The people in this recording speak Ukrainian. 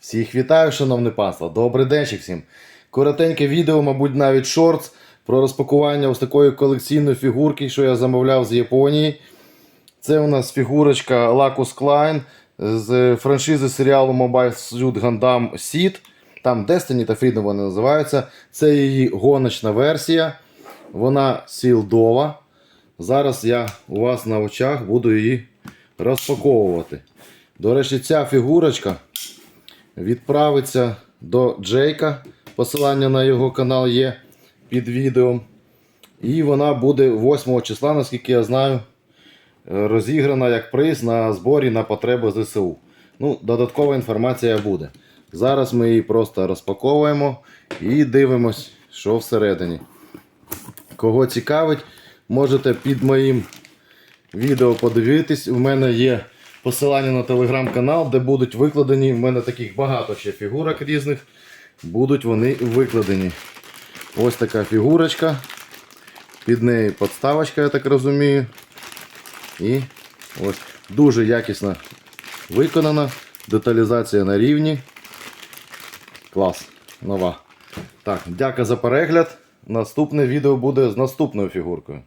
Всіх вітаю, шановне панство. Добрий денчик всім. Коротеньке відео, мабуть, навіть шортс про розпакування ось такої колекційної фігурки, що я замовляв з Японії. Це у нас фігурочка Lacus Klein з франшизи серіалу Mobile Suit Gundam Seed. Там Destiny та Freedom вони називаються. Це її гоночна версія. Вона сілдова. Зараз я у вас на очах буду її розпаковувати. До речі, ця фігурочка відправиться до Джейка. Посилання на його канал є під відео. І вона буде 8 числа, наскільки я знаю, розіграна як приз на зборі на потреби ЗСУ. Ну, додаткова інформація буде. Зараз ми її просто розпаковуємо і дивимось, що всередині. Кого цікавить, можете під моїм відео подивитись. У мене є посилання на телеграм-канал, де будуть викладені. У мене таких багато ще фігурок різних. Будуть вони викладені. Ось така фігурочка. Під нею подставочка, я так розумію. І ось дуже якісно виконана. Деталізація на рівні. Клас. Нова. Так, дяка за перегляд. Наступне відео буде з наступною фігуркою.